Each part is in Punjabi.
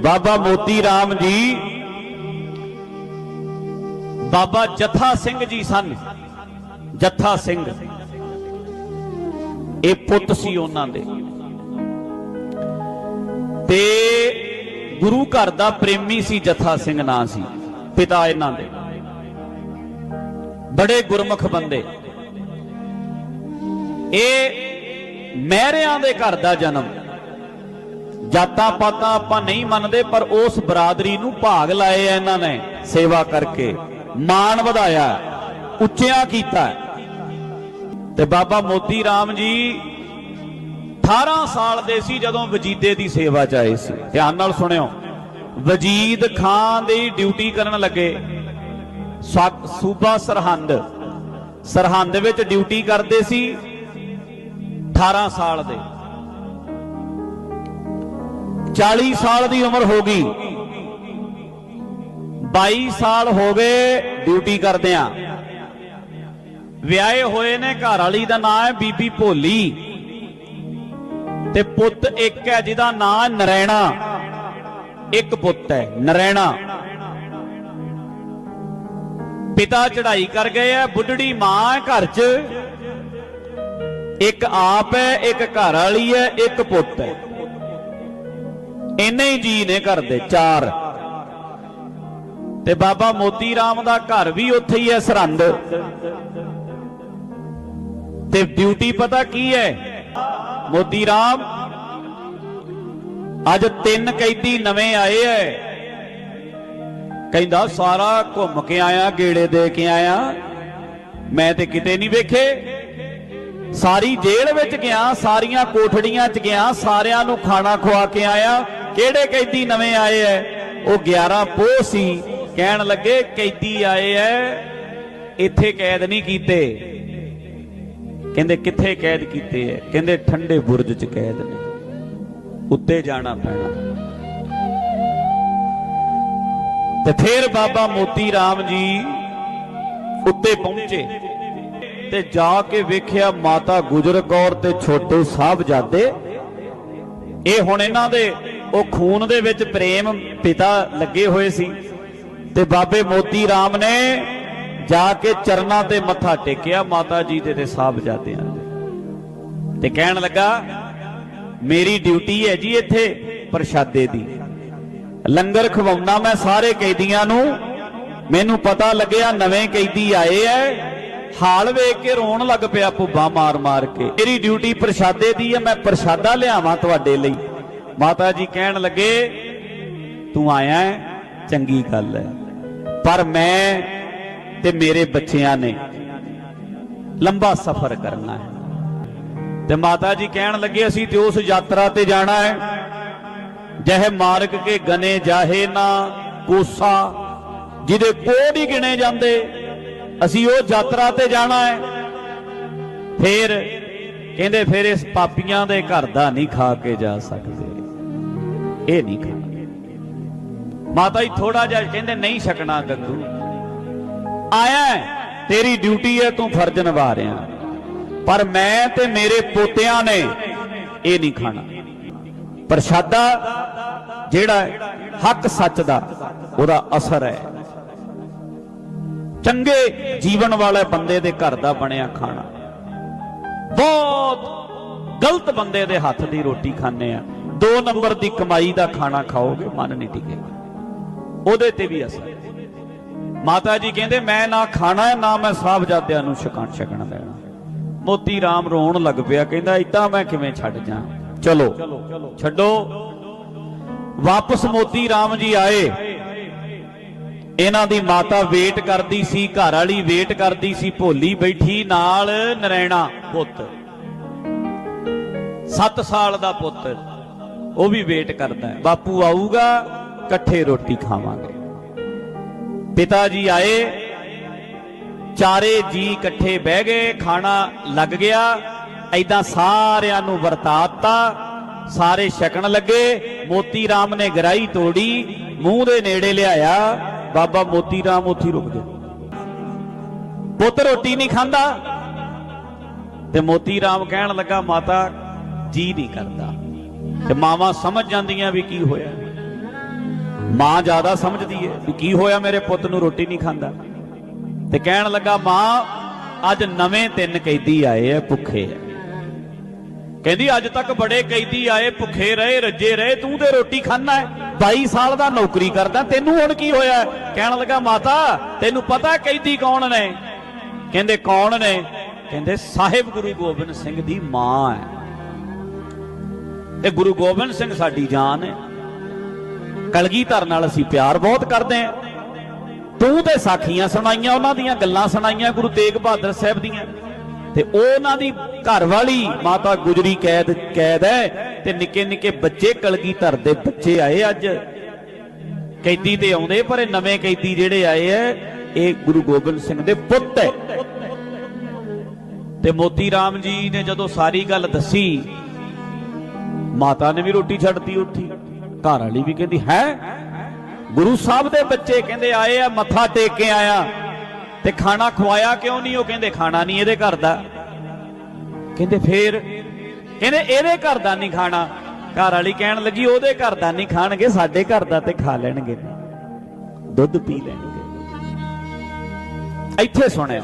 ਬਾਬਾ ਮੋਤੀ ਰਾਮ ਜੀ, ਬਾਬਾ ਜੱਥਾ ਸਿੰਘ ਜੀ ਸਨ। ਜੱਥਾ ਸਿੰਘ। ਇਹ ਪੁੱਤ ਸੀ ਉਹਨਾਂ ਦੇ। ਤੇ ਗੁਰੂ ਘਰ ਦਾ ਪ੍ਰੇਮੀ ਸੀ, ਜੱਥਾ ਸਿੰਘ ਨਾਂ ਸੀ, ਪਿਤਾ ਇਹਨਾਂ ਦੇ। ਬੜੇ ਗੁਰਮੁਖ ਬੰਦੇ। ਇਹ ਮਹਿਰਿਆਂ ਦੇ ਘਰ ਦਾ ਜਨਮ। ਜਾਤਾਂ ਪਾਤਾਂ ਆਪਾਂ ਨਹੀਂ ਮੰਨਦੇ, ਪਰ ਉਸ ਬਰਾਦਰੀ ਨੂੰ ਭਾਗ ਲਾਏ ਆ ਇਹਨਾਂ ਨੇ ਸੇਵਾ ਕਰਕੇ। ਮਾਣ ਵਧਾਇਆ, ਉੱਚਿਆਂ ਕੀਤਾ। ਤੇ ਬਾਬਾ ਮੋਤੀ ਰਾਮ ਜੀ 18 ਸਾਲ ਦੇ ਸੀ ਜਦੋਂ ਵਜੀਦੇ ਦੀ ਸੇਵਾ ਚ ਆਏ ਸੀ। ਧਿਆਨ ਨਾਲ ਸੁਣਿਓ। ਵਜੀਦ ਖਾਨ ਦੀ ਡਿਊਟੀ ਕਰਨ ਲੱਗੇ। ਸੂਬਾ ਸਰਹੰਦ। ਸਰਹੰਦ ਵਿੱਚ ਡਿਊਟੀ ਕਰਦੇ ਸੀ 18 ਸਾਲ ਦੇ। 40 ਸਾਲ ਦੀ ਉਮਰ ਹੋ ਗਈ। 22 ਸਾਲ ਹੋ ਗਏ ਡਿਊਟੀ ਕਰਦਿਆਂ। ਵਿਆਹੇ ਹੋਏ ਨੇ, ਘਰ ਵਾਲੀ ਦਾ ਨਾਮ ਹੈ ਬੀਬੀ ਭੋਲੀ। ਤੇ ਪੁੱਤ ਇੱਕ ਹੈ ਜਿਹਦਾ ਨਾਮ ਹੈ ਨਰੈਣਾ। ਇੱਕ ਪੁੱਤ ਹੈ, ਨਰੈਣਾ। ਪਿਤਾ ਚੜਾਈ ਕਰ ਗਏ ਹੈ, ਬੁੱਢੜੀ ਮਾਂ ਹੈ ਘਰ 'ਚ। ਇੱਕ ਆਪ ਹੈ, ਇੱਕ ਘਰ ਵਾਲੀ ਹੈ, ਇੱਕ ਪੁੱਤ ਹੈ। ਇੰਨੇ ਹੀ ਜੀ ਨੇ ਘਰ ਦੇ, ਚਾਰ। ਤੇ ਬਾਬਾ ਮੋਤੀ ਰਾਮ ਦਾ ਘਰ ਵੀ ਉੱਥੇ ਹੀ ਹੈ ਸਰਹੰਦ। ਤੇ ਡਿਊਟੀ ਪਤਾ ਕੀ ਹੈ? ਮੋਤੀ ਰਾਮ, ਅੱਜ ਤਿੰਨ ਕੈਦੀ ਨਵੇਂ ਆਏ ਐ। ਕਹਿੰਦਾ, ਸਾਰਾ ਘੁੰਮ ਕੇ ਆਇਆ, ਗੇੜੇ ਦੇ ਕੇ ਆਇਆ। ਮੈਂ ਤੇ ਕਿਤੇ ਨਹੀਂ ਵੇਖੇ। ਸਾਰੀ ਜੇਲ੍ਹ ਵਿੱਚ ਗਿਆ, ਸਾਰੀਆਂ ਕੋਠੜੀਆਂ 'ਚ ਗਿਆ, ਸਾਰਿਆਂ ਨੂੰ ਖਾਣਾ ਖਵਾ ਕੇ ਆਇਆ। ਕਿਹੜੇ ਕੈਦੀ ਨਵੇਂ ਆਏ ਐ? ਉਹ 11 ਪੋਹ ਸੀ। ਕਹਿਣ ਲੱਗੇ, ਕੈਦੀ ਆਏ ਐ। ਇੱਥੇ ਕੈਦ ਨਹੀਂ ਕੀਤੇ। ਕਹਿੰਦੇ, ਕਿੱਥੇ ਕੈਦ ਕੀਤੇ ਐ? ਕਹਿੰਦੇ, ਠੰਡੇ ਬੁਰਜ 'ਚ ਕੈਦ ਨੇ। ਉੱਤੇ ਜਾਣਾ ਪੈਣਾ। ਤੇ ਫਿਰ ਬਾਬਾ ਮੋਤੀ ਰਾਮ ਜੀ ਉੱਤੇ ਪਹੁੰਚੇ। ਤੇ ਜਾ ਕੇ ਵੇਖਿਆ ਮਾਤਾ ਗੁਜਰ ਕੌਰ ਤੇ ਛੋਟੇ ਸਾਹਿਬਜ਼ਾਦੇ। ਇਹ ਹੁਣ ਇਹਨਾਂ ਦੇ ਉਹ ਖੂਨ ਦੇ ਵਿੱਚ ਪ੍ਰੇਮ ਪਿਤਾ ਲੱਗੇ ਹੋਏ ਸੀ ਤੇ ਬਾਬੇ ਮੋਤੀ ਰਾਮ ਨੇ ਜਾ ਕੇ ਚਰਨਾਂ ਤੇ ਮੱਥਾ ਟੇਕਿਆ, ਮਾਤਾ ਜੀ ਦੇ ਤੇ ਸਾਹਿਬਜ਼ਾਦਿਆਂ ਦੇ। ਤੇ ਕਹਿਣ ਲੱਗਾ, ਮੇਰੀ ਡਿਊਟੀ ਹੈ ਜੀ ਇੱਥੇ ਪ੍ਰਸ਼ਾਦੇ ਦੀ। ਲੰਗਰ ਖਵਾਉਣਾ ਮੈਂ ਸਾਰੇ ਕੈਦੀਆਂ ਨੂੰ। ਮੈਨੂੰ ਪਤਾ ਲੱਗਿਆ ਨਵੇਂ ਕੈਦੀ ਆਏ ਐ। ਹਾਲ ਵੇਖ ਕੇ ਰੋਣ ਲੱਗ ਪਿਆ ਭੁੱਬਾ ਮਾਰ ਮਾਰ ਕੇ। ਮੇਰੀ ਡਿਊਟੀ ਪ੍ਰਸ਼ਾਦੇ ਦੀ ਹੈ ਮੈਂ ਪ੍ਰਸ਼ਾਦਾ ਲਿਆਵਾਂ ਤੁਹਾਡੇ ਲਈ। ਮਾਤਾ ਜੀ ਕਹਿਣ ਲੱਗੇ, ਤੂੰ ਆਇਆ ਚੰਗੀ ਗੱਲ ਹੈ। ਪਰ ਮੈਂ ਤੇ ਮੇਰੇ ਬੱਚਿਆਂ ਨੇ ਲੰਬਾ ਸਫ਼ਰ ਕਰਨਾ ਹੈ। ਤੇ ਮਾਤਾ ਜੀ ਕਹਿਣ ਲੱਗੇ, ਅਸੀਂ ਤੇ ਉਸ ਯਾਤਰਾ ਤੇ ਜਾਣਾ ਹੈ। ਜਹ ਮਾਰਗ ਕੇ ਗਨੇ ਜਾਹੇ ਨਾ ਕੋਸਾ, ਜਿਹਦੇ ਕੋਡ ਹੀ ਗਿਣੇ ਜਾਂਦੇ, ਅਸੀਂ ਉਹ ਯਾਤਰਾ ਤੇ ਜਾਣਾ ਹੈ। ਫੇਰ ਕਹਿੰਦੇ, ਫਿਰ ਇਸ ਪਾਪੀਆਂ ਦੇ ਘਰ ਦਾ ਨਹੀਂ ਖਾ ਕੇ ਜਾ ਸਕਦੇ। ਇਹ ਨਹੀਂ ਖਾਣਾ ਮਾਤਾ ਜੀ ਥੋੜਾ ਜਿਹਾ ਕਹਿੰਦੇ, ਨਹੀਂ ਛਕਣਾ ਗੱਗੂ। ਆਇਆ ਤੇਰੀ ਡਿਊਟੀ ਹੈ, ਤੂੰ ਫਰਜ਼ ਨਿਭਾ ਰਿਹਾ। ਪਰ ਮੈਂ ਤੇ ਮੇਰੇ ਪੋਤਿਆਂ ਨੇ ਇਹ ਨਹੀਂ ਖਾਣਾ। ਪ੍ਰਸ਼ਾਦਾ ਜਿਹੜਾ ਹੱਕ ਸੱਚ ਦਾ, ਉਹਦਾ ਅਸਰ ਹੈ। ਚੰਗੇ ਜੀਵਨ ਵਾਲੇ ਬੰਦੇ ਦੇ ਘਰ ਦਾ ਬਣਿਆ ਖਾਣਾ। ਬਹੁਤ ਗਲਤ ਬੰਦੇ ਦੇ ਹੱਥ ਦੀ ਰੋਟੀ ਖਾਣੇ ਆ। ਦੋ ਨੰਬਰ ਦੀ ਕਮਾਈ ਦਾ ਖਾਣਾ ਖਾਓਗੇ, ਮਨ ਨਹੀਂ ਟਿਕੇਗਾ। ਉਹਦੇ ਤੇ ਵੀ ਅਸਰ। ਮਾਤਾ ਜੀ ਕਹਿੰਦੇ, ਮੈਂ ਨਾ ਖਾਣਾ, ਨਾ ਮੈਂ ਸਾਹਿਬਜ਼ਾਦਿਆਂ ਨੂੰ ਛਕਣ ਛਕਣ ਦੇਣਾ। ਮੋਤੀ ਰਾਮ ਰੋਣ ਲੱਗ ਪਿਆ, ਕਹਿੰਦਾ ਇਦਾਂ ਮੈਂ ਕਿਵੇਂ ਛੱਡ ਜਾ ਚਲੋ, ਛੱਡੋ। ਵਾਪਸ ਮੋਤੀ ਰਾਮ ਜੀ ਆਏ। ਇਹਨਾਂ ਦੀ ਮਾਤਾ ਵੇਟ ਕਰਦੀ ਸੀ, ਘਰ ਵਾਲੀ ਵੇਟ ਕਰਦੀ ਸੀ, ਭੋਲੀ ਬੈਠੀ ਨਾਲ ਨਰੈਣਾ ਪੁੱਤ। 7 ਸਾਲ ਦਾ ਪੁੱਤ। ਉਹ ਵੀ ਵੇਟ ਕਰਦਾ ਹੈ। ਬਾਪੂ ਆਊਗਾ, ਇਕੱਠੇ ਰੋਟੀ ਖਾਵਾਂਗੇ। ਪਿਤਾ ਜੀ ਆਏ, ਚਾਰੇ ਜੀ ਇਕੱਠੇ ਬਹਿ ਗਏ, ਖਾਣਾ ਲੱਗ ਗਿਆ ਐਦਾਂ ਸਾਰਿਆਂ ਨੂੰ ਵਰਤਾਤਾ, ਸਾਰੇ ਛਕਣ ਲੱਗੇ, ਮੋਤੀ ਰਾਮ ਨੇ ਗਰਾਈ ਤੋੜੀ, ਮੂੰਹ ਦੇ ਨੇੜੇ ਲਿਆਇਆ, ਬਾਬਾ ਮੋਤੀ ਰਾਮ ਉੱਥੇ ਹੀ ਰੁਕ ਗਏ। ਪੁੱਤ ਰੋਟੀ ਨਹੀਂ ਖਾਂਦਾ। ਤੇ ਮੋਤੀ ਰਾਮ ਕਹਿਣ ਲੱਗਾ, ਮਾਤਾ, ਜੀ ਨਹੀਂ ਕਰਦਾ। ਤੇ ਮਾਵਾਂ ਸਮਝ ਜਾਂਦੀਆਂ ਵੀ ਕੀ ਹੋਇਆ। ਮਾਂ ਜ਼ਿਆਦਾ ਸਮਝਦੀ ਹੈ ਵੀ ਕੀ ਹੋਇਆ ਮੇਰੇ ਪੁੱਤ ਨੂੰ ਰੋਟੀ ਨਹੀਂ ਖਾਂਦਾ। ਤੇ ਕਹਿਣ ਲੱਗਾ, ਮਾਂ, ਅੱਜ ਨਵੇਂ ਤਿੰਨ ਕੈਦੀ ਆਏ ਐ ਭੁੱਖੇ ਐ ਕਹਿੰਦੀ, ਅੱਜ ਤੱਕ ਬੜੇ ਕੈਦੀ ਆਏ, ਭੁੱਖੇ ਰਹੇ, ਰੱਜੇ ਰਹੇ, ਤੂੰ ਤੇ ਰੋਟੀ ਖਾਣਾ ਹੈ 22 ਸਾਲ ਦਾ ਨੌਕਰੀ ਕਰਦਾ, ਤੈਨੂੰ ਹੁਣ ਕੀ ਹੋਇਆ ਕਹਿਣ ਲੱਗਾ, ਮਾਤਾ, ਤੈਨੂੰ ਪਤਾ ਕੈਦੀ ਕੌਣ ਨੇ? ਕਹਿੰਦੇ, ਕੌਣ ਨੇ? ਕਹਿੰਦੇ, ਸਾਹਿਬ ਗੁਰੂ ਗੋਬਿੰਦ ਸਿੰਘ ਦੀ ਮਾਂ ਹੈ ਤੇ ਗੁਰੂ ਗੋਬਿੰਦ ਸਿੰਘ ਸਾਡੀ ਜਾਨ ਹੈ। ਕਲਗੀਧਰ ਨਾਲ ਅਸੀਂ ਪਿਆਰ ਬਹੁਤ ਕਰਦੇ ਹਾਂ। ਤੂੰ ਤੇ ਸਾਖੀਆਂ ਸੁਣਾਈਆਂ, ਉਹਨਾਂ ਦੀਆਂ ਗੱਲਾਂ ਸੁਣਾਈਆਂ ਗੁਰੂ ਤੇਗ ਬਹਾਦਰ ਸਾਹਿਬ ਦੀਆਂ। ਤੇ ਉਹਨਾਂ ਦੀ ਘਰ ਵਾਲੀ ਮਾਤਾ ਗੁਜਰੀ ਕੈਦ ਕੈਦ ਹੈ ਤੇ ਨਿੱਕੇ ਨਿੱਕੇ ਬੱਚੇ ਕਲਗੀਧਰ ਦੇ ਬੱਚੇ ਆਏ ਅੱਜ। ਕੈਦੀ ਤੇ ਆਉਂਦੇ, ਪਰ ਇਹ ਨਵੇਂ ਕੈਦੀ ਜਿਹੜੇ ਆਏ ਐ ਇਹ ਗੁਰੂ ਗੋਬਿੰਦ ਸਿੰਘ ਦੇ ਪੁੱਤ ਹੈ। ਤੇ ਮੋਤੀ ਰਾਮ ਜੀ ਨੇ ਜਦੋਂ ਸਾਰੀ ਗੱਲ ਦੱਸੀ ਮਾਤਾ ਨੇ ਵੀ ਰੋਟੀ ਛੱਡਤੀ ਉੱਠੀ ਘਰ ਵਾਲੀ ਵੀ ਕਹਿੰਦੀ, ਹੈ? ਗੁਰੂ ਸਾਹਿਬ ਦੇ ਬੱਚੇ ਕਹਿੰਦੇ ਆਏ ਆ, ਮੱਥਾ ਟੇਕ ਕੇ ਆਇਆ। ਤੇ ਖਾਣਾ ਖਵਾਇਆ ਕਿਉਂ ਨਹੀਂ? ਉਹ ਕਹਿੰਦੇ, ਖਾਣਾ ਨਹੀਂ ਇਹਦੇ ਘਰ ਦਾ। ਕਹਿੰਦੇ, ਫੇਰ? ਕਹਿੰਦੇ, ਇਹਦੇ ਘਰ ਦਾ ਨਹੀਂ ਖਾਣਾ। ਘਰ ਵਾਲੀ ਕਹਿਣ ਲੱਗੀ, ਉਹਦੇ ਘਰ ਦਾ ਨਹੀਂ ਖਾਣਗੇ, ਸਾਡੇ ਘਰ ਦਾ ਤੇ ਖਾ ਲੈਣਗੇ। ਦੁੱਧ ਪੀ ਲੈਣਗੇ। ਇੱਥੇ ਸੁਣਿਆ।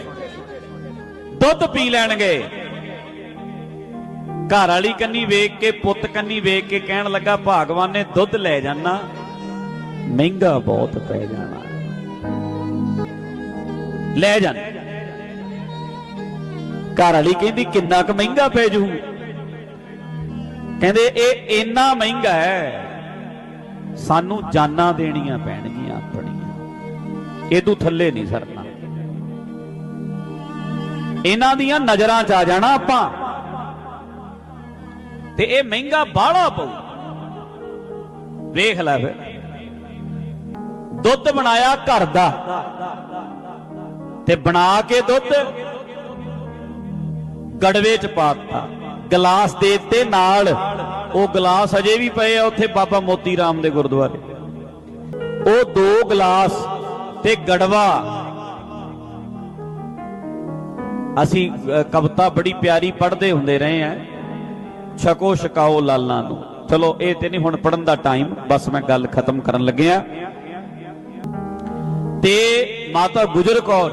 ਦੁੱਧ ਪੀ ਲੈਣਗੇ। ਘਰ ਵਾਲੀ ਕੰਨੀ ਵੇਖ ਕੇ, ਪੁੱਤ ਕੰਨੀ ਵੇਖ ਕੇ ਕਹਿਣ ਲੱਗਾ, ਭਾਗਵਾਨ ਨੇ ਦੁੱਧ ਲੈ ਜਾਣਾ ਮਹਿੰਗਾ ਬਹੁਤ ਪੈ ਜਾਣਾ। ਲੈ ਜਾਣ ਘਰ ਵਾਲੀ ਕਹਿੰਦੀ, ਕਿੰਨਾ ਕੁ ਮਹਿੰਗਾ ਪੈ ਜੂ? ਕਹਿੰਦੇ, ਇਹ ਇੰਨਾ ਮਹਿੰਗਾ ਹੈ, ਸਾਨੂੰ ਜਾਨਾਂ ਦੇਣੀਆਂ ਪੈਣਗੀਆਂ ਆਪਣੀਆਂ। ਇਹ ਤੂੰ ਥੱਲੇ ਨਹੀਂ ਸਰਨਾ। ਇਹਨਾਂ ਦੀਆਂ ਨਜ਼ਰਾਂ 'ਚ ਆ ਜਾਣਾ ਆਪਾਂ। ਤੇ ਇਹ ਮਹਿੰਗਾ ਬਾਹਲਾ ਪਊ। ਵੇਖ ਲੈ ਫਿਰ। ਦੁੱਧ ਬਣਾਇਆ ਘਰ ਦਾ ਤੇ ਬਣਾ ਕੇ ਦੁੱਧ ਗੜਵੇ 'ਚ ਪਾਤਾ ਗਲਾਸ ਦੇ ਤੇ ਨਾਲ। ਉਹ ਗਲਾਸ ਅਜੇ ਵੀ ਪਏ ਆ ਉੱਥੇ ਬਾਬਾ ਮੋਤੀ ਰਾਮ ਦੇ ਗੁਰਦੁਆਰੇ। ਉਹ ਦੋ ਗਲਾਸ ਤੇ ਗੜਵਾ। ਅਸੀਂ ਕਵਿਤਾ ਬੜੀ ਪਿਆਰੀ ਪੜ੍ਹਦੇ ਹੁੰਦੇ ਰਹੇ ਆ। ਛਕੋ ਛਕਾਓ ਲਾਲਾਂ ਨੂੰ। ਚਲੋ, ਇਹ ਤੇ ਨਹੀਂ, ਹੁਣ ਪੜਨ ਦਾ ਟਾਈਮ ਬਸ ਮੈਂ ਗੱਲ ਖਤਮ ਕਰਨ ਲੱਗਿਆ ਤੇ ਮਾਤਾ ਗੁਜਰ ਕੌਰ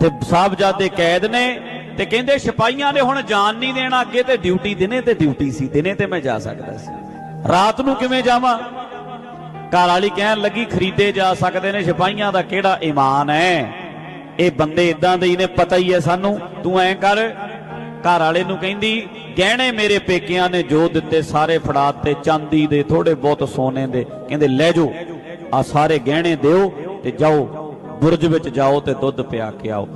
ਤੇ ਸਾਹਿਬਜ਼ਾਦੇ ਕੈਦ ਨੇ ਤੇ ਕਹਿੰਦੇ ਸਿਪਾਹੀਆਂ ਨੇ ਹੁਣ ਜਾਨ ਨਹੀਂ ਦੇਣਾ, ਅੱਗੇ ਤੇ ਡਿਊਟੀ ਦਿਨੇ ਤੇ ਡਿਊਟੀ ਸੀ, ਦਿਨੇ ਤੇ ਮੈਂ ਜਾ ਸਕਦਾ ਸੀ। ਰਾਤ ਨੂੰ ਕਿਵੇਂ ਜਾਵਾਂ? ਘਰ ਵਾਲੀ ਕਹਿਣ ਲੱਗੀ, ਖਰੀਦੇ ਜਾ ਸਕਦੇ ਨੇ, ਸਿਪਾਹੀਆਂ ਦਾ ਕਿਹੜਾ ਈਮਾਨ ਹੈ? ਇਹ ਬੰਦੇ ਇਦਾਂ ਦੇ ਹੀ ਨੇ, ਪਤਾ ਹੀ ਹੈ ਸਾਨੂੰ। ਤੂੰ ਐਂ ਕਰ ਘਰ ਵਾਲੇ ਨੂੰ ਕਹਿੰਦੀ, ਗਹਿਣੇ ਮੇਰੇ ਪੇਕਿਆਂ ਨੇ ਜੋ ਦਿੱਤੇ ਸਾਰੇ ਫੜਾ ਤੇ ਚਾਂਦੀ ਦੇ ਥੋੜੇ ਬਹੁਤ ਸੋਨੇ ਦੇ। ਕਹਿੰਦੇ, ਲੈ ਜਾਓ ਆ ਸਾਰੇ ਗਹਿਣੇ ਦਿਓ ਤੇ ਜਾਓ, ਬੁਰਜ ਵਿੱਚ ਜਾਓ ਤੇ ਦੁੱਧ ਪਿਆ ਕੇ ਆਓ।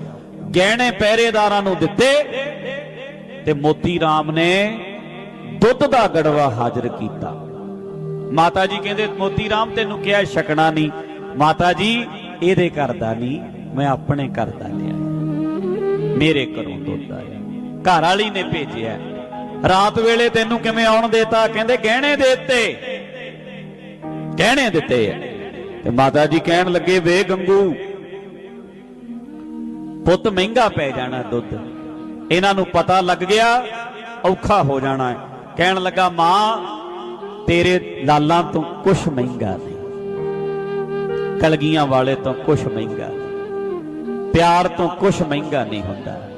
ਗਹਿਣੇ ਪਹਿਰੇਦਾਰਾਂ ਨੂੰ ਦਿੱਤੇ ਤੇ ਮੋਤੀ ਰਾਮ ਨੇ ਦੁੱਧ ਦਾ ਗੜਵਾ ਹਾਜ਼ਰ ਕੀਤਾ। ਮਾਤਾ ਜੀ ਕਹਿੰਦੇ, ਮੋਤੀ ਰਾਮ ਤੈਨੂੰ ਕਿਹਾ, ਛਕਣਾ ਨਹੀਂ। ਮਾਤਾ ਜੀ, ਇਹਦੇ ਘਰ ਦਾ ਨਹੀਂ, ਮੈਂ ਆਪਣੇ ਘਰ ਦਾ ਲਿਆ। ਮੇਰੇ ਘਰੋਂ ਦੁੱਧ ਆਇਆ। ਘਰ ਵਾਲੀ ਨੇ ਭੇਜਿਆ। ਰਾਤ ਵੇਲੇ ਤੈਨੂੰ ਕਿਵੇਂ ਆਉਣ ਦੇਤਾ? ਕਹਿੰਦੇ ਗਹਿਣੇ ਦੇ ਦਿੱਤੇ। ਗਹਿਣੇ ਦਿੱਤੇ ਤੇ ਮਾਤਾ ਜੀ ਕਹਿਣ ਲੱਗੇ, ਵੇ ਗੰਗੂ, ਪੁੱਤ ਮਹਿੰਗਾ ਪੈ ਜਾਣਾ ਦੁੱਧ। ਇਹਨਾਂ ਨੂੰ ਪਤਾ ਲੱਗ ਗਿਆ, ਔਖਾ ਹੋ ਜਾਣਾ। ਹੈ ਕਹਿਣ ਲੱਗਾ, ਮਾਂ, ਤੇਰੇ ਲਾਲਾਂ ਤੋਂ ਕੁਛ ਮਹਿੰਗਾ ਨਹੀਂ। ਕਲਗੀਆਂ ਵਾਲੇ ਤੋਂ ਕੁਛ ਮਹਿੰਗਾ ਪਿਆਰ ਤੋਂ ਕੁਛ ਮਹਿੰਗਾ ਨਹੀਂ ਹੁੰਦਾ।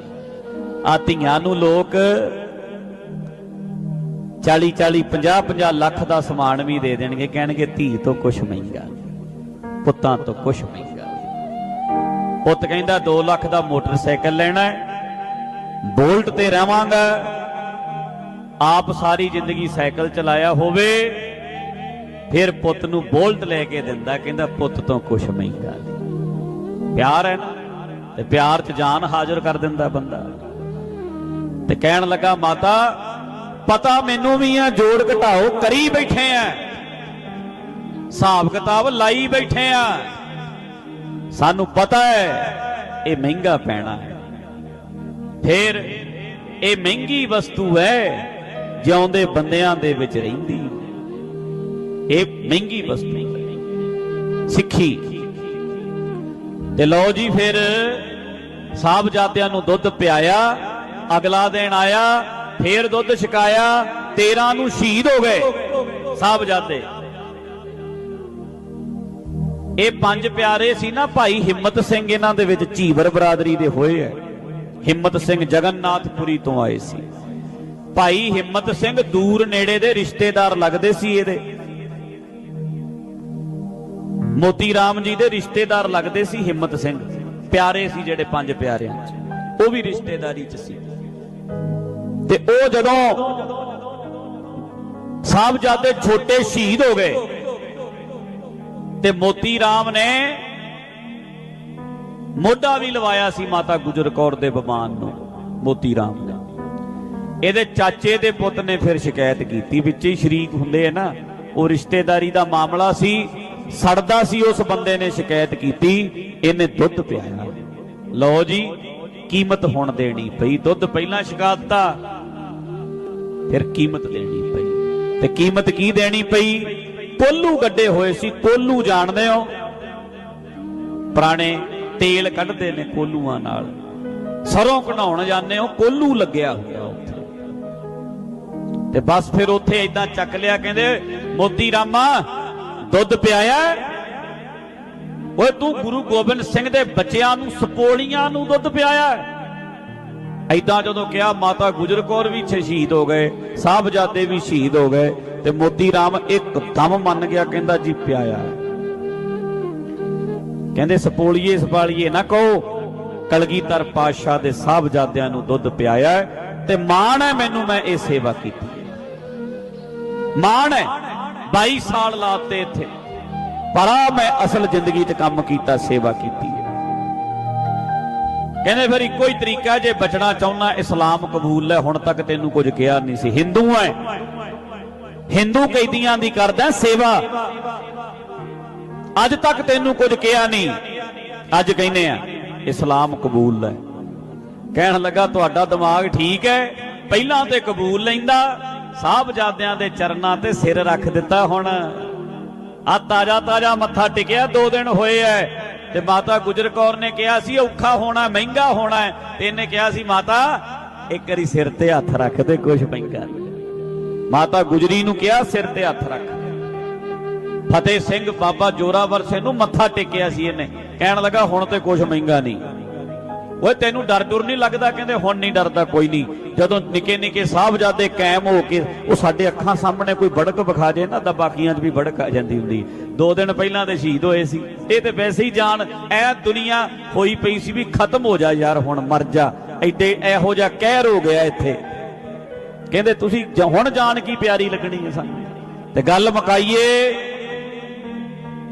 ਆ ਧੀਆਂ ਨੂੰ ਲੋਕ 40 40 50 50 ਲੱਖ ਦਾ ਸਮਾਨ ਵੀ ਦੇ ਦੇਣਗੇ, ਕਹਿਣਗੇ ਧੀ ਤੋਂ ਕੁਛ ਮਹਿੰਗਾ ਪੁੱਤਾਂ ਤੋਂ ਕੁਛ ਮਹਿੰਗਾ ਪੁੱਤ ਕਹਿੰਦਾ 2 ਲੱਖ ਦਾ ਮੋਟਰਸਾਈਕਲ ਲੈਣਾ ਹੈ, ਬੋਲਟ ਤੇ ਰਵਾਂਗਾ, ਆਪ ਸਾਰੀ ਜ਼ਿੰਦਗੀ ਸਾਈਕਲ ਚਲਾਇਆ ਹੋਵੇ, ਫਿਰ ਪੁੱਤ ਨੂੰ ਬੋਲਟ ਲੈ ਕੇ ਦਿੰਦਾ, ਕਹਿੰਦਾ ਪੁੱਤ ਤੋਂ ਕੁਛ ਮਹਿੰਗਾ ਪਿਆਰ ਹੈ ਨਾ, ਤੇ ਪਿਆਰ 'ਚ ਜਾਨ ਹਾਜ਼ਰ ਕਰ ਦਿੰਦਾ ਬੰਦਾ। ਤੇ ਕਹਿਣ ਲੱਗਾ, ਮਾਤਾ, ਪਤਾ ਮੈਨੂੰ ਵੀ ਆ, ਜੋੜ ਘਟਾਓ, ਕਰੀ ਬੈਠੇ ਆ। ਹਿਸਾਬ ਕਿਤਾਬ ਲਾਈ ਬੈਠੇ ਆ। ਸਾਨੂੰ ਪਤਾ ਹੈ, ਇਹ ਮਹਿੰਗਾ ਪੈਣਾ ਹੈ। ਫਿਰ ਇਹ ਮਹਿੰਗੀ ਵਸਤੂ ਹੈ, ਜਿਉਂਦੇ ਬੰਦਿਆਂ ਦੇ ਵਿੱਚ ਰਹਿੰਦੀ ਇਹ ਮਹਿੰਗੀ ਵਸਤੂ ਸਿੱਖੀ। ਤੇ ਲਓ ਜੀ, ਫਿਰ ਸਾਹਿਬਜ਼ਾਦਿਆਂ ਨੂੰ ਦੁੱਧ ਪਿਆਇਆ। ਅਗਲਾ ਦਿਨ ਆਇਆ, ਫੇਰ ਦੁੱਧ ਛਕਾਇਆ 13 ਨੂੰ ਸ਼ਹੀਦ ਹੋ ਗਏ। ਸਾਹਿਬਜ਼ਾਦੇ ਇਹ ਪੰਜ ਪਿਆਰੇ ਸੀ ਨਾ ਭਾਈ ਹਿੰਮਤ ਸਿੰਘ, ਇਹਨਾਂ ਦੇ ਵਿੱਚ ਝੀਵਰ ਬਰਾਦਰੀ ਦੇ ਹੋਏ ਐ। ਹਿੰਮਤ ਸਿੰਘ ਜਗਨਨਾਥਪੁਰੀ ਤੋਂ ਆਏ ਸੀ। ਭਾਈ ਹਿੰਮਤ ਸਿੰਘ ਦੂਰ ਨੇੜੇ ਦੇ ਰਿਸ਼ਤੇਦਾਰ ਲੱਗਦੇ ਸੀ ਇਹਦੇ। ਮੋਤੀ ਰਾਮ ਜੀ ਦੇ ਰਿਸ਼ਤੇਦਾਰ ਲੱਗਦੇ ਸੀ ਹਿੰਮਤ ਸਿੰਘ। ਪਿਆਰੇ ਸੀ ਜਿਹੜੇ ਪੰਜ ਪਿਆਰਿਆਂ ਚ। ਉਹ ਵੀ ਰਿਸ਼ਤੇਦਾਰੀ ਚ ਸੀ। ਤੇ ਉਹ ਜਦੋਂ ਸਾਹਿਬਜ਼ਾਦੇ ਛੋਟੇ ਸ਼ਹੀਦ ਹੋ ਗਏ ਤੇ ਮੋਤੀ ਰਾਮ ਨੇ ਮੋਢਾ ਵੀ ਲਵਾਇਆ ਸੀ ਮਾਤਾ ਗੁਜਰ ਕੌਰ ਦੇ ਬਿਮਾਨ ਨੂੰ, ਮੋਤੀ ਰਾਮ ਨੇ। ਇਹਦੇ ਚਾਚੇ ਦੇ ਪੁੱਤ ਨੇ ਫਿਰ ਸ਼ਿਕਾਇਤ ਕੀਤੀ ਵਿੱਚ ਹੀ ਸ਼ਰੀਕ ਹੁੰਦੇ ਆ ਨਾ, ਉਹ ਰਿਸ਼ਤੇਦਾਰੀ ਦਾ ਮਾਮਲਾ ਸੀ, ਸੜਦਾ ਸੀ ਉਸ ਬੰਦੇ ਨੇ ਸ਼ਿਕਾਇਤ ਕੀਤੀ, ਇਹਨੇ ਦੁੱਧ ਪਿਆਇਆ। ਲਓ ਜੀ ਕੀਮਤ ਹੁਣ ਦੇਣੀ ਪਈ। ਦੁੱਧ ਪਹਿਲਾਂ ਸ਼ਿਕਾਇਤਾ ਫਿਰ ਕੀਮਤ ਦੇਣੀ ਪਈ। ਤੇ ਕੀਮਤ ਕੀ ਦੇਣੀ ਪਈ? ਕੋਲੂ ਗੱਡੇ ਹੋਏ ਸੀ, ਕੋਲੂ ਜਾਣਦੇ ਹੋ? ਪੁਰਾਣੇ ਤੇਲ ਕੱਢਦੇ ਨੇ ਕੋਲੂਆਂ ਨਾਲ। ਸਰੋਂ ਕਢਾਉਣ ਜਾਂਦੇ ਹੋ, ਕੋਲੂ ਲੱਗਿਆ ਹੁੰਦਾ ਉੱਥੇ। ਤੇ ਬਸ ਫਿਰ ਉੱਥੇ ਇਦਾਂ ਚੱਕ ਲਿਆ, ਕਹਿੰਦੇ, ਮੋਤੀ ਰਾਮਾ, ਦੁੱਧ ਪਿਆਇਆ? ਓਏ ਤੂੰ ਗੁਰੂ ਗੋਬਿੰਦ ਸਿੰਘ ਦੇ ਬੱਚਿਆਂ ਨੂੰ, ਸਪੋਲੀਆਂ ਨੂੰ ਦੁੱਧ ਪਿਆਇਆ ਐਦਾਂ ਜਦੋਂ ਕਿਹਾ, ਮਾਤਾ ਗੁਜਰ ਕੌਰ ਵੀ ਸ਼ਹੀਦ ਹੋ ਗਏ, ਸਾਹਿਬਜ਼ਾਦੇ ਵੀ ਸ਼ਹੀਦ ਹੋ ਗਏ ਤੇ ਮੋਤੀ ਰਾਮ ਇੱਕਦਮ ਮੰਨ ਗਿਆ, ਕਹਿੰਦਾ ਜੀ ਪਿਆਇਆ ਕਹਿੰਦੇ, ਸਪੋਲੀਏ, ਸਪਾਲੀਏ ਨਾ ਕਹੋ, ਕਲਗੀਧਰ ਪਾਤਸ਼ਾਹ ਦੇ ਸਾਹਿਬਜ਼ਾਦਿਆਂ ਨੂੰ ਦੁੱਧ ਪਿਆਇਆ ਤੇ ਮਾਣ ਹੈ ਮੈਨੂੰ, ਮੈਂ ਇਹ ਸੇਵਾ ਕੀਤੀ ਮਾਣ ਹੈ 22 ਸਾਲ ਲਾਤੇ ਇੱਥੇ। ਪਰ ਮੈਂ ਅਸਲ ਜ਼ਿੰਦਗੀ 'ਚ ਕੰਮ ਕੀਤਾ, ਸੇਵਾ ਕੀਤੀ ਹੈ। ਕਹਿੰਦੇ ਫਿਰ ਇੱਕੋ ਹੀ ਤਰੀਕਾ, ਜੇ ਬਚਣਾ ਚਾਹੁੰਦਾ ਇਸਲਾਮ ਕਬੂਲ ਹੈ। ਹੁਣ ਤੱਕ ਤੈਨੂੰ ਕੁਝ ਕਿਹਾ ਨਹੀਂ ਸੀ। ਹਿੰਦੂ ਐ। ਹਿੰਦੂ ਕੈਦੀਆਂ ਦੀ ਕਰਦਾ ਸੇਵਾ। ਅੱਜ ਤੱਕ ਤੈਨੂੰ ਕੁਝ ਕਿਹਾ ਨਹੀਂ। ਅੱਜ ਕਹਿੰਦੇ ਆ, ਇਸਲਾਮ ਕਬੂਲ ਹੈ। ਕਹਿਣ ਲੱਗਾ, ਤੁਹਾਡਾ ਦਿਮਾਗ ਠੀਕ ਹੈ। ਪਹਿਲਾਂ ਤੇ ਕਬੂਲ ਲੈਂਦਾ। ਸਾਹਿਬਜ਼ਾਦਿਆਂ ਦੇ ਚਰਨਾਂ ਤੇ ਸਿਰ ਰੱਖ ਦਿੱਤਾ ਹੁਣ। ਆ ਤਾਜਾ ਤਾਜਾ ਮੱਥਾ ਟਿਕਿਆ, ਦੋ ਦਿਨ ਹੋਏ ਐ। ਤੇ ਮਾਤਾ ਗੁਜਰ ਕੌਰ ਨੇ ਕਿਹਾ ਸੀ, ਔਖਾ ਹੋਣਾ, ਮਹਿੰਗਾ ਹੋਣਾ ਹੈ। ਤੇ ਇਹਨੇ ਕਿਹਾ ਸੀ, ਮਾਤਾ, ਇੱਕ ਵਾਰੀ ਸਿਰ ਤੇ ਹੱਥ ਰੱਖ ਤੇ ਕੁਝ ਮਹਿੰਗਾ ਮਾਤਾ ਗੁਜਰੀ ਨੂੰ ਕਿਹਾ, ਸਿਰ ਤੇ ਹੱਥ ਰੱਖ। ਫਤਿਹ ਸਿੰਘ ਬਾਬਾ ਜੋਰਾਵਰ ਸਿੰਘ ਨੂੰ ਮੱਥਾ ਟੇਕਿਆ ਸੀ ਇਹਨੇ। ਕਹਿਣ ਲੱਗਾ, ਹੁਣ ਤੇ ਕੁਝ ਮਹਿੰਗਾ ਨਹੀਂ। ਓਏ ਤੈਨੂੰ ਡਰ ਡੁਰ ਨਹੀਂ ਲੱਗਦਾ? ਕਹਿੰਦੇ, ਹੁਣ ਨਹੀਂ ਡਰਦਾ ਕੋਈ ਨਹੀਂ। ਜਦੋਂ ਨਿੱਕੇ ਨਿੱਕੇ ਸਾਹਿਬਜ਼ਾਦੇ ਕਾਇਮ ਹੋ ਕੇ ਉਹ ਸਾਡੇ ਅੱਖਾਂ ਸਾਹਮਣੇ ਕੋਈ ਬੜਕ ਵਿਖਾ ਜੇ ਨਾ, ਤਾਂ ਬਾਕੀਆਂ 'ਚ ਵੀ ਬੜਕ ਆ ਜਾਂਦੀ ਹੁੰਦੀ। ਦੋ ਦਿਨ ਪਹਿਲਾਂ ਦੇ ਸ਼ਹੀਦ ਹੋਏ ਸੀ। ਇਹ ਤੇ ਵੈਸੇ ਹੀ ਜਾਣ ਐ ਦੁਨੀਆ ਹੋਈ ਪਈ ਸੀ ਵੀ ਖਤਮ ਹੋ ਜਾ ਯਾਰ, ਹੁਣ ਮਰ ਜਾ। ਐਡੇ ਇਹੋ ਜਿਹਾ ਕਹਿਰ ਹੋ ਗਿਆ ਇੱਥੇ। ਕਹਿੰਦੇ, ਤੁਸੀਂ ਹੁਣ ਜਾਣ ਕੀ ਪਿਆਰੀ ਲੱਗਣੀ ਹੈ ਸਾਨੂੰ? ਤੇ ਗੱਲ ਮਕਾਈਏ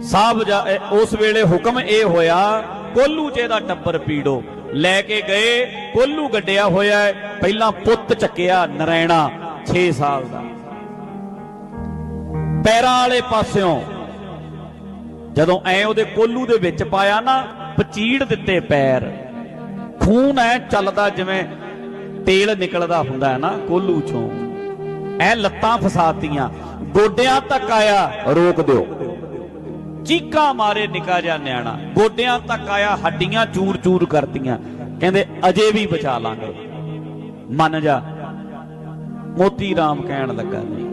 ਸਾਹਿਬ ਉਸ ਵੇਲੇ ਹੁਕਮ ਇਹ ਹੋਇਆ, ਕੋਲੂ ਚ ਇਹਦਾ ਟੱਬਰ ਪੀੜੋ। ਲੈ ਕੇ ਗਏ, ਕੋਲੂ ਗੱਡਿਆ ਹੋਇਆ ਹੈ। ਪਹਿਲਾਂ ਪੁੱਤ ਚੱਕਿਆ ਨਰੈਣਾ 6 ਸਾਲ ਦਾ। ਪੈਰਾਂ ਵਾਲੇ ਪਾਸਿਓਂ ਜਦੋਂ ਐ ਉਹਦੇ ਕੋਲੂ ਦੇ ਵਿੱਚ ਪਾਇਆ ਨਾ, ਪਚੀੜ ਦਿੱਤੇ ਪੈਰ। ਖੂਨ ਐ ਚੱਲਦਾ ਜਿਵੇਂ ਤੇਲ ਨਿਕਲਦਾ ਹੁੰਦਾ ਹੈ ਨਾ, ਕੋਲੂ ਚੋਂ। ਐ ਲੱਤਾਂ ਫਸਾਤੀਆਂ। ਗੋਡਿਆਂ ਤੱਕ ਆਇਆ, ਰੋਕ ਦਿਓ। ਚੀਕਾ ਮਾਰੇ ਨਿਕਾ ਜਾ ਨਿਆਣਾ। ਗੋਡਿਆਂ ਤੱਕ ਆਇਆ, ਹੱਡੀਆਂ ਚੂਰ ਚੂਰ ਕਰਤੀਆਂ। ਕਹਿੰਦੇ, ਅਜੇ ਵੀ ਬਚਾ ਲਾਂਗੇ। ਮੰਨ ਜਾ। ਮੋਤੀ ਰਾਮ ਕਹਿਣ ਲੱਗਾ, ਨਹੀਂ,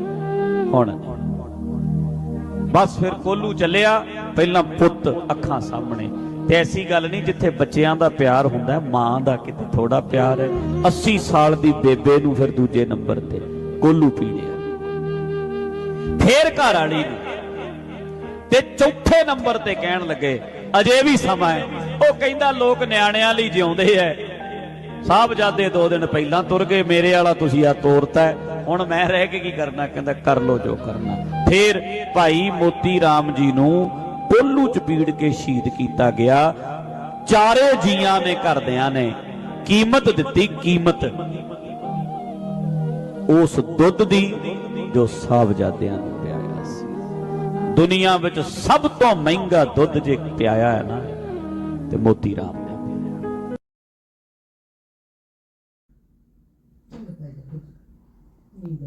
ਹੁਣ। ਬਸ ਫਿਰ ਕੋਲੂ ਚੱਲਿਆ। ਪਹਿਲਾਂ ਪੁੱਤ ਅੱਖਾਂ ਸਾਹਮਣੇ। ਤੇ ਐਸੀ ਗੱਲ ਨਹੀਂ ਜਿੱਥੇ ਬੱਚਿਆਂ ਦਾ ਪਿਆਰ ਹੁੰਦਾ, ਮਾਂ ਦਾ ਕਿਤੇ ਥੋੜਾ ਪਿਆਰ ਹੈ। 80 ਸਾਲ ਦੀ ਬੇਬੇ ਨੂੰ ਫਿਰ ਦੂਜੇ ਨੰਬਰ ਤੇ ਕੋਲੂ ਪੀ ਲਿਆ ਫੇਰ ਘਰ ਵਾਲੀ ਨੂੰ ਤੇ ਚੌਥੇ ਨੰਬਰ ਤੇ ਕਹਿਣ ਲੱਗੇ, ਅਜੇ ਵੀ ਸਮਾਂ ਹੈ। ਉਹ ਕਹਿੰਦਾ, ਲੋਕ ਨਿਆਣਿਆਂ ਲਈ ਜਿਉਂਦੇ ਐ। ਸਾਹਿਬਜ਼ਾਦੇ ਦੋ ਦਿਨ ਪਹਿਲਾਂ ਤੁਰ ਗਏ, ਮੇਰੇ ਵਾਲਾ ਤੁਸੀਂ ਆ ਤੋਰਤਾ ਹੁਣ ਮੈਂ ਰਹਿ ਕੇ ਕੀ ਕਰਨਾ? ਕਹਿੰਦਾ, ਕਰ ਲੋ ਜੋ ਕਰਨਾ। ਫੇਰ ਭਾਈ ਮੋਤੀ ਰਾਮ ਜੀ ਨੂੰ ਕੋਲੂ ਚ ਪੀੜ ਕੇ ਸ਼ਹੀਦ ਕੀਤਾ ਗਿਆ। ਚਾਰੇ ਜੀਆਂ ਨੇ ਘਰਦਿਆਂ ਨੇ ਕੀਮਤ ਦਿੱਤੀ, ਕੀਮਤ। ਉਸ ਦੁੱਧ ਦੀ ਜੋ ਸਾਹਿਬਜ਼ਾਦਿਆਂ ਦੀ ਦੁਨੀਆ ਵਿੱਚ ਸਭ ਤੋਂ ਮਹਿੰਗਾ ਦੁੱਧ ਜੇ ਪਿਆਇਆ ਹੈ ਨਾ, ਤੇ ਮੋਤੀ ਰਾਮ ਨੇ ਪਿਆਇਆ ਨੀਂਦ